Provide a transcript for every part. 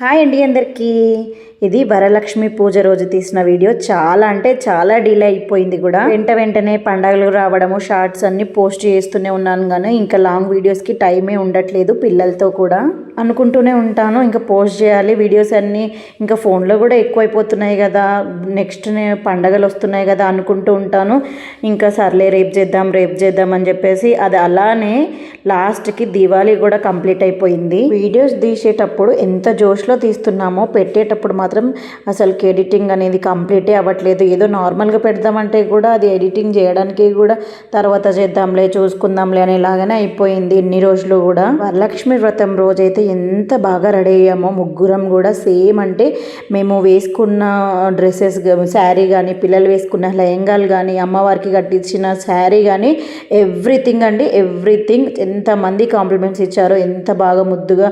Hi అండి అందరికీ. ఇది వరలక్ష్మి పూజ రోజు తీసిన వీడియో. చాలా అంటే చాలా డిలే అయిపోయింది కూడా. వెంట వెంటనే పండగలు రావడము షార్ట్స్ అన్ని పోస్ట్ చేస్తూనే ఉన్నాను కానీ ఇంకా లాంగ్ వీడియోస్కి టైమే ఉండట్లేదు పిల్లలతో కూడా. అనుకుంటూనే ఉంటాను ఇంకా పోస్ట్ చేయాలి. వీడియోస్ అన్నీ ఇంకా ఫోన్లో కూడా ఎక్కువైపోతున్నాయి కదా. నెక్స్ట్ పండగలు వస్తున్నాయి కదా అనుకుంటూ ఉంటాను. ఇంకా సర్లే రేపు చేద్దాం రేపు చేద్దాం అని చెప్పేసి అది అలానే లాస్ట్కి దివాళీ కూడా కంప్లీట్ అయిపోయింది. వీడియోస్ తీసేటప్పుడు ఎంత జోష్ జోష్లో తీస్తున్నామో పెట్టేటప్పుడు మాత్రం అసలుకి ఎడిటింగ్ అనేది కంప్లీటే అవ్వట్లేదు. ఏదో నార్మల్గా పెడదామంటే కూడా అది ఎడిటింగ్ చేయడానికి కూడా తర్వాత చేద్దాంలే చూసుకుందాంలే అనేలాగానే అయిపోయింది ఎన్ని రోజులు కూడా. వరలక్ష్మి వ్రతం రోజైతే ఎంత బాగా రెడీ అయ్యామో ముగ్గురం కూడా సేమ్ అంటే మేము వేసుకున్న డ్రెస్సెస్ శారీ కానీ పిల్లలు వేసుకున్న లెహంగాలు కానీ అమ్మవారికి కట్టించిన శారీ కానీ ఎవ్రీథింగ్ అండి ఎవ్రీథింగ్. ఎంతమంది కాంప్లిమెంట్స్ ఇచ్చారో ఎంత బాగా ముద్దుగా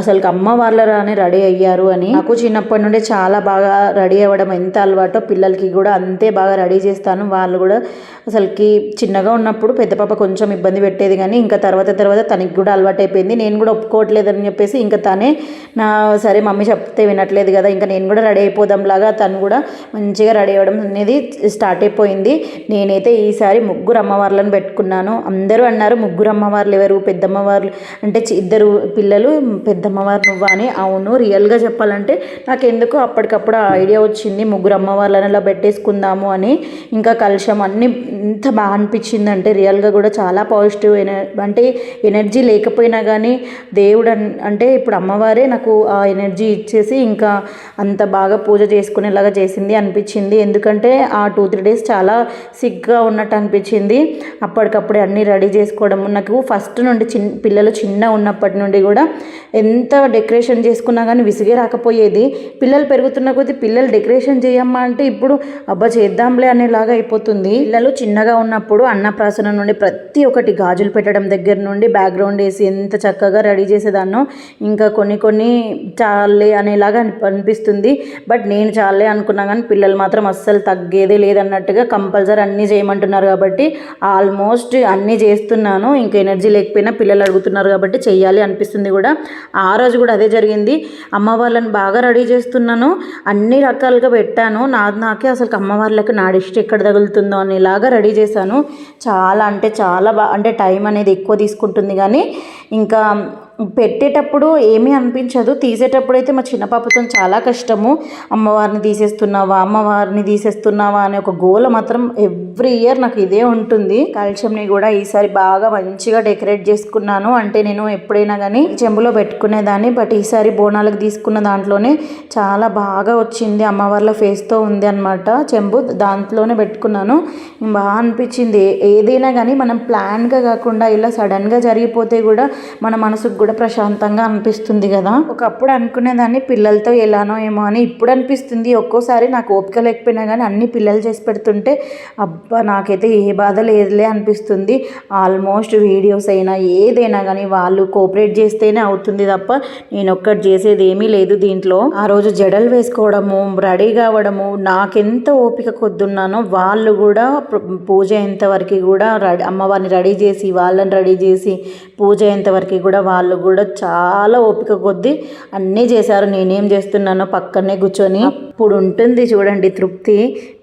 అసలు అమ్మవార్లరాని రెడీ రెడీ అయ్యారు అని. నాకు చిన్నప్పటి నుండి చాలా బాగా రెడీ అవ్వడం ఎంత అలవాటో పిల్లలకి కూడా అంతే బాగా రెడీ చేస్తాను. వాళ్ళు కూడా అసలుకి చిన్నగా ఉన్నప్పుడు పెద్ద పాప కొంచెం ఇబ్బంది పెట్టేది కానీ ఇంకా తర్వాత తర్వాత తనకి కూడా అలవాటు అయిపోయింది. నేను కూడా ఒప్పుకోవట్లేదని చెప్పేసి ఇంకా తనే నా సరే మమ్మీ చెప్తే వినట్లేదు కదా ఇంకా నేను కూడా రెడీ అయిపోదాం లాగా తను కూడా మంచిగా రెడీ అవ్వడం అనేది స్టార్ట్ అయిపోయింది. నేనైతే ఈసారి ముగ్గురు అమ్మవార్లను పెట్టుకున్నాను. అందరూ అన్నారు ముగ్గురు అమ్మవార్లు ఎవరు? పెద్దమ్మవార్లు. అంటే చి- ఇద్దరు పిల్లలు పెద్దమ్మవారు నువ్వా అని. అవును రియల్గా చెప్పాలంటే నాకు ఎందుకో అప్పటికప్పుడు ఆ ఐడియా వచ్చింది ముగ్గురు అమ్మవార్లను అలా పెట్టేసుకుందాము అని. ఇంకా కలుషం అన్ని ఎంత బాగా అనిపించింది అంటే రియల్గా కూడా చాలా పాజిటివ్ ఎన అంటే ఎనర్జీ లేకపోయినా కానీ దేవుడు అన్- అంటే ఇప్పుడు అమ్మవారే నాకు ఆ ఎనర్జీ ఇచ్చేసి ఇంకా అంత బాగా పూజ చేసుకునేలాగా చేసింది అనిపించింది. ఎందుకంటే ఆ టూ త్రీ డేస్ చాలా సిగ్గా ఉన్నట్టు అనిపించింది. అప్పటికప్పుడే అన్నీ రెడీ చేసుకోవడం నాకు ఫస్ట్ నుండి చిన్న పిల్లలు చిన్న ఉన్నప్పటి నుండి కూడా ఎంత డెకరేషన్ చేసుకున్నా కానీ విసిగే రాకపోయేది. పిల్లలు పెరుగుతున్న కొద్దీ పిల్లలు డెకరేషన్ చేయమ్మా అంటే ఇప్పుడు అబ్బా చేద్దాంలే అనేలాగా అయిపోతుంది. పిల్లలు చిన్నగా ఉన్నప్పుడు అన్నప్రాసన నుండి ప్రతి ఒక్కటి గాజులు పెట్టడం దగ్గర నుండి బ్యాక్గ్రౌండ్ వేసి ఎంత చక్కగా రెడీ చేసేదాన్నో ఇంకా కొన్ని కొన్ని చాలే అనేలాగా అనిపిస్తుంది. బట్ నేను చాలే అనుకున్నా కానీ పిల్లలు మాత్రం అస్సలు తగ్గేదే లేదన్నట్టుగా కంపల్సరీ అన్నీ చేయమంటున్నారు కాబట్టి ఆల్మోస్ట్ అన్నీ చేస్తున్నాను. ఇంకా ఎనర్జీ లేకపోయినా పిల్లలు అడుగుతున్నారు కాబట్టి చేయాలి అనిపిస్తుంది కూడా. ఆ రోజు కూడా అదే జరిగింది. అమ్మ వాళ్ళని బాగా రెడీ చేస్తున్నాను. అన్ని రకాలుగా పెట్టాను. నా నాకే అసలు అమ్మవార్లకు నా డిస్ట్ ఎక్కడ తగులుతుందో అనేలాగా రెడీ చేశాను. చాలా అంటే చాలా బా అంటే టైం అనేది ఎక్కువ తీసుకుంటుంది కానీ ఇంకా పెట్టేటప్పుడు ఏమీ అనిపించదు. తీసేటప్పుడు అయితే మా చిన్న పాపతో చాలా కష్టము. అమ్మవారిని తీసేస్తున్నావా అమ్మవారిని తీసేస్తున్నావా అనే ఒక గోల మాత్రం ఎవ్రీ ఇయర్ నాకు ఇదే ఉంటుంది. కాల్షియంని కూడా ఈసారి బాగా మంచిగా డెకరేట్ చేసుకున్నాను. అంటే నేను ఎప్పుడైనా కానీ చెంబులో పెట్టుకునేదాన్ని. బట్ ఈసారి బోనాలకు తీసుకున్న దాంట్లోనే చాలా బాగా వచ్చింది. అమ్మవార్ల ఫేస్తో ఉంది అనమాట చెంబు. దాంట్లోనే పెట్టుకున్నాను. బాగా అనిపించింది. ఏ- ఏదైనా కానీ మనం ప్లాన్గా కాకుండా ఇలా సడన్గా జరిగిపోతే కూడా మన మనసుకు కూడా ప్రశాంతంగా అనిపిస్తుంది కదా. ఒకప్పుడు అనుకునేదాన్ని పిల్లలతో ఎలానో ఏమో అని. ఇప్పుడు అనిపిస్తుంది ఒక్కోసారి నాకు ఓపిక లేకపోయినా కానీ అన్ని పిల్లలు చేసి పెడుతుంటే అబ్బా నాకైతే ఏ బాధ లేదులే అనిపిస్తుంది. ఆల్మోస్ట్ వీడియోస్ అయినా ఏదైనా కానీ వాళ్ళు కోఆపరేట్ చేస్తేనే అవుతుంది తప్ప నేను ఒక్కటి చేసేది ఏమీ లేదు దీంట్లో. ఆ రోజు జడలు వేసుకోవడము రెడీ కావడము నాకెంత ఓపిక కొద్దున్నానో వాళ్ళు కూడా పూజ పూజ అయ్యేంతవరకు కూడా రెడీ అమ్మవారిని రెడీ చేసి వాళ్ళని రెడీ చేసి పూజ అయ్యేంతవరకు కూడా వాళ్ళు కూడా చాలా ఓపిక కొద్దీ అన్నీ చేశారు. నేనేం చేస్తున్నానో పక్కనే కూర్చొని అప్పుడు ఉంటుంది చూడండి తృప్తి.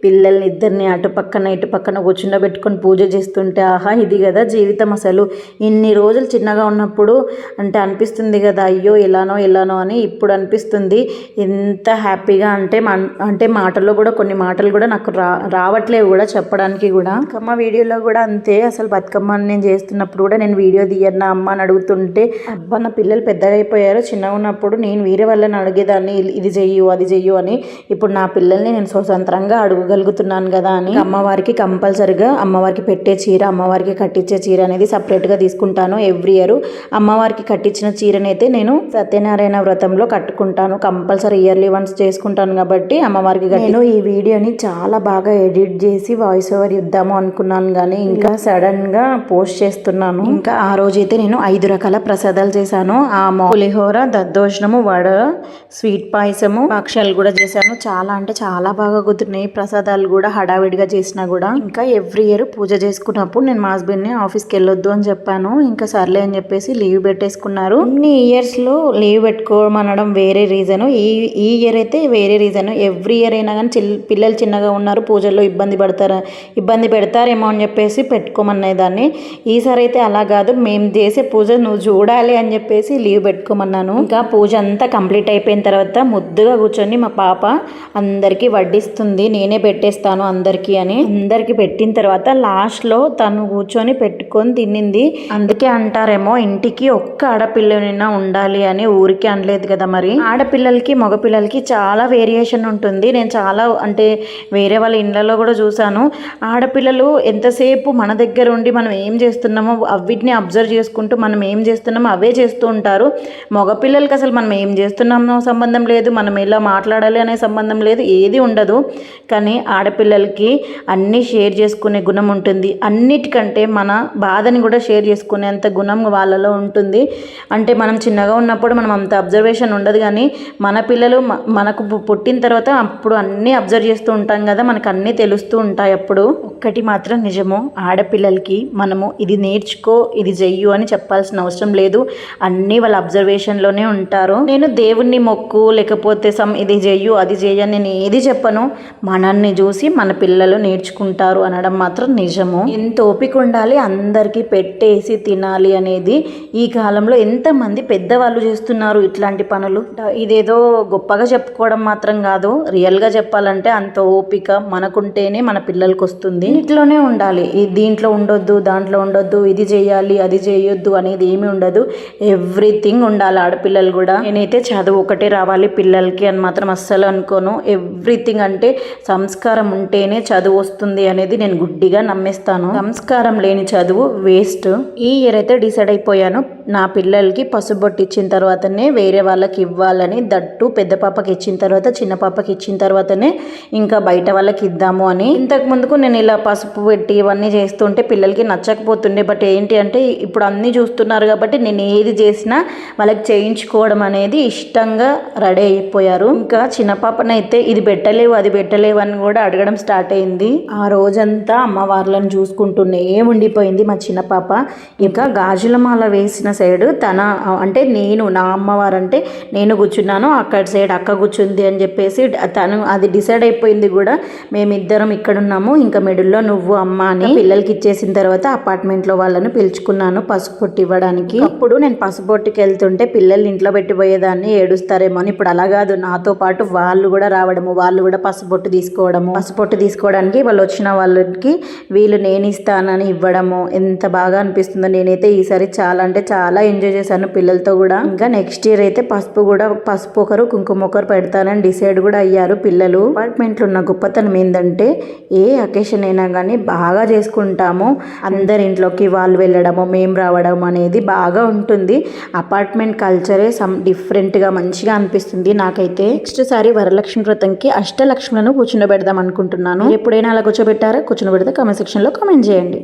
పిల్లల్ని ఇద్దరిని అటు పక్కన ఇటు పక్కన కూర్చుండబెట్టుకొని పూజ చేస్తుంటే ఆహా ఇది కదా జీవితం అసలు. ఇన్ని రోజులు చిన్నగా ఉన్నప్పుడు అంటే అనిపిస్తుంది కదా అయ్యో ఎలానో ఎలానో అని ఇప్పుడు అనిపిస్తుంది. ఎంత హ్యాపీగా అంటే అంటే మాటల్లో కూడా కొన్ని మాటలు కూడా నాకు రా రావట్లేవు కూడా చెప్పడానికి కూడా. బతుకమ్మ వీడియోలో కూడా అంతే. అసలు బతుకమ్మ నేను చేస్తున్నప్పుడు కూడా నేను వీడియో తీయన్నా అమ్మ అని అడుగుతుంటే అబ్బా నా పిల్లలు పెద్దగా అయిపోయారు చిన్నగా ఉన్నప్పుడు నేను వేరే వాళ్ళని అడిగేదాన్ని ఇది- ఇది చెయ్యు అది చెయ్యు అని ఇప్పుడు నా పిల్లల్ని నేను స్వతంత్రంగా అడగగలుగుతున్నాను కదా అని అమ్మవారికి కంపల్సరిగా అమ్మవారికి పెట్టే చీర అమ్మవారికి కట్టించే చీర అనేది సపరేట్గా తీసుకుంటాను ఎవ్రీ ఇయర్ అమ్మవారికి కట్టించిన చీరనైతే నేను సత్యనారాయణ వ్రతంలో కట్టుకుంటాను. కంపల్సరీ ఇయర్లీ వన్స్ చేసుకుంటాను కాబట్టి అమ్మవారికి నేను ఈ వీడియోని చాలా బాగా ఎడిట్ చేసి వాయిస్ ఓవర్ ఇద్దాము అనుకున్నాను కానీ ఇంకా సడన్గా పోస్ట్ చేస్తున్నాను. ఇంకా ఆ రోజైతే నేను ఐదు రకాల ప్రసాదాలు చేశాను. ఆ పులిహోర దద్దోజనము వడ స్వీట్ పాయసము భక్ష్యాలు కూడా చేశాను. చాలా అంటే చాలా బాగా కుదిరినాయి ప్రసాదాలు కూడా హడావిడిగా చేసినా కూడా. ఇంకా ఎవ్రీ ఇయర్ పూజ చేసుకున్నప్పుడు నేను మా హస్బెండ్ని ఆఫీస్కి వెళ్ళొద్దు అని చెప్పాను. ఇంకా సర్లే అని చెప్పేసి లీవ్ పెట్టేసుకున్నారు. ఇన్ని ఇయర్స్లో లీవ్ పెట్టుకోమనడం వేరే రీజన్. ఈ ఈ ఇయర్ అయితే వేరే రీజన్. ఎవ్రీ ఇయర్ అయినా కానీ చిల్ పిల్లలు చిన్నగా ఉన్నారు. పూజల్లో ఇబ్బంది పడతారా ఇబ్బంది పెడతారేమో అని చెప్పేసి పెట్టుకోమన్నాయి దాన్ని ఈసారి అయితే అలా కాదు. మేము చేసే పూజ నువ్వు చూడాలి అని చెప్పేసి లీవ్ పెట్టుకోమన్నాను. ఇంకా పూజ అంతా కంప్లీట్ అయిపోయిన తర్వాత ముద్దుగా కూర్చొని మా పాప అందరికీ వడ్డిస్తుంది నేనే పెట్టేస్తాను అందరికీ అని. అందరికీ పెట్టిన తర్వాత లాస్ట్లో తను కూర్చొని పెట్టుకొని తినింది అందుకే అంటారేమో ఇంటికి ఒక్క ఆడపిల్లనైనా ఉండాలి అని ఊరికే అనలేదు కదా మరి. ఆడపిల్లలకి మగపిల్లలకి చాలా వేరియేషన్ ఉంటుంది. నేను చాలా అంటే వేరే వాళ్ళ ఇండ్లలో కూడా చూశాను. ఆడపిల్లలు ఎంతసేపు మన దగ్గర ఉండి మనం ఏం చేస్తున్నామో అవిటిని అబ్జర్వ్ చేసుకుంటూ మనం ఏం చేస్తున్నామో అవే చేస్తూ ఉంటారు. మగపిల్లలకి అసలు మనం ఏం చేస్తున్నామో సంబంధం లేదు. మనం ఎలా మాట్లాడాలి అనే సంబంధం సంబంధం లేదు ఏది ఉండదు. కానీ ఆడపిల్లలకి అన్నీ షేర్ చేసుకునే గుణం ఉంటుంది. అన్నిటికంటే మన బాధని కూడా షేర్ చేసుకునేంత గుణం వాళ్ళలో ఉంటుంది. అంటే మనం చిన్నగా ఉన్నప్పుడు మనం అంత అబ్జర్వేషన్ ఉండదు కానీ మన పిల్లలు మనకు పు- పుట్టిన తర్వాత అప్పుడు అన్నీ అబ్జర్వ్ చేస్తూ ఉంటాం కదా మనకు అన్నీ తెలుస్తూ ఉంటాయి అప్పుడు. ఒక్కటి మాత్రం నిజము ఆడపిల్లలకి మనము ఇది నేర్చుకో ఇది చెయ్యు అని చెప్పాల్సిన అవసరం లేదు. అన్నీ వాళ్ళ అబ్జర్వేషన్లోనే ఉంటారు. నేను దేవుణ్ణి మొక్కు లేకపోతే సమ్ ఇది చెయ్యు అది చెయ్యి అని నేను ఏది చెప్పను? మనల్ని చూసి మన పిల్లలు నేర్చుకుంటారు అనడం మాత్రం నిజము. ఎంత ఓపిక ఉండాలి? అందరికీ పెట్టేసి తినాలి అనేది ఈ కాలంలో ఎంతమంది పెద్దవాళ్ళు చేస్తున్నారు ఇట్లాంటి పనులు? ఇదేదో గొప్పగా చెప్పుకోవడం మాత్రం కాదు. రియల్గా చెప్పాలంటే అంత ఓపిక మనకుంటేనే మన పిల్లలకి వస్తుంది ఇంట్లోనే ఉండాలి. దీంట్లో ఉండొద్దు దాంట్లో ఉండొద్దు ఇది చేయాలి అది చేయొద్దు అనేది ఏమీ ఉండదు. ఎవ్రీథింగ్ ఉండాలి ఆడపిల్లలు కూడా. నేనైతే చదువు ఒకటే రావాలి పిల్లలకి అని మాత్రం అస్సలు అనుకోను. ఎవ్రీథింగ్ అంటే సంస్కారం ఉంటేనే చదువు వస్తుంది అనేది నేను గుడ్డిగా నమ్మేస్తాను. సంస్కారం లేని చదువు వేస్ట్. ఈ ఇయర్ అయితే డిసైడ్ అయిపోయాను. నా పిల్లలకి పసుబొట్టు ఇచ్చిన తర్వాతనే వేరే వాళ్ళకి ఇవ్వాలని దట్టు పెద్ద పాపకి ఇచ్చిన తర్వాత చిన్న పాపకి ఇచ్చిన తర్వాతనే ఇంకా బయట వాళ్ళకి ఇద్దాము అని. ఇంతకు ముందుకు నేను ఇలా పసుపు పెట్టి ఇవన్నీ చేస్తుంటే పిల్లలకి నచ్చకపోతుండే. బట్ ఏంటి అంటే ఇప్పుడు అన్నీ చూస్తున్నారు కాబట్టి నేను ఏది చేసినా వాళ్ళకి చేయించుకోవడం అనేది ఇష్టంగా రెడీ అయిపోయారు. ఇంకా చిన్న పాప అయితే ఇది పెట్టలేవు అది పెట్టలేవు అని కూడా అడగడం స్టార్ట్ అయింది. ఆ రోజంతా అమ్మవార్లను చూసుకుంటూనే ఉండిపోయింది మా చిన్న పాప. ఇంకా గాజుల మాల వేసిన సైడ్ తన అంటే నేను నా అమ్మవారు అంటే నేను కూర్చున్నాను అక్కడ సైడ్ అక్క కూర్చుంది అని చెప్పేసి తను అది డిసైడ్ అయిపోయింది కూడా. మేమిద్దరం ఇక్కడ ఉన్నాము ఇంకా మిడిల్లో నువ్వు అమ్మ అని పిల్లలకి ఇచ్చేసిన తర్వాత అపార్ట్మెంట్లో వాళ్ళని పిలుచుకున్నాను పసుపు పొట్టు ఇవ్వడానికి. అప్పుడు నేను పసుపు పొట్టుకి వెళ్తుంటే పిల్లలు ఇంట్లో పెట్టిపోయేదాన్ని ఏడుస్తారేమో అని. ఇప్పుడు అలా కాదు నాతో పాటు వాళ్ళు కూడా రావడము వాళ్ళు కూడా పసుపొట్టు తీసుకోవడము. పసుపొట్టు తీసుకోవడానికి వాళ్ళు వచ్చిన వాళ్ళకి వీళ్ళు నేను ఇస్తానని ఇవ్వడము. ఎంత బాగా అనిపిస్తుందో. నేనైతే ఈసారి చాలా అంటే చాలా ఎంజాయ్ చేశాను పిల్లలతో కూడా. ఇంకా నెక్స్ట్ ఇయర్ అయితే పసుపు కూడా పసుపు ఒకరు కుంకుమ ఒకరు పెడతానని డిసైడ్ కూడా అయ్యారు పిల్లలు. అపార్ట్మెంట్లో ఉన్న గొప్పతనం ఏంటంటే ఏ అకేషన్ అయినా కానీ బాగా చేసుకుంటాము. అందరి ఇంట్లోకి వాళ్ళు వెళ్ళడము మేము రావడం అనేది బాగా ఉంటుంది. అపార్ట్మెంట్ కల్చరే సమ్ డిఫరెంట్గా మంచిగా అనిపిస్తుంది నాకైతే. నెక్స్ట్ సారి వరలక్ష్మి వ్రతంకి అష్టలక్ష్ములను కూర్చుండబెడదాం అనుకుంటున్నాను. ఎప్పుడైనా అలా కూర్చోబెట్టారా? కూర్చుండబెడితే కామెంట్ సెక్షన్లో కామెంట్ చేయండి.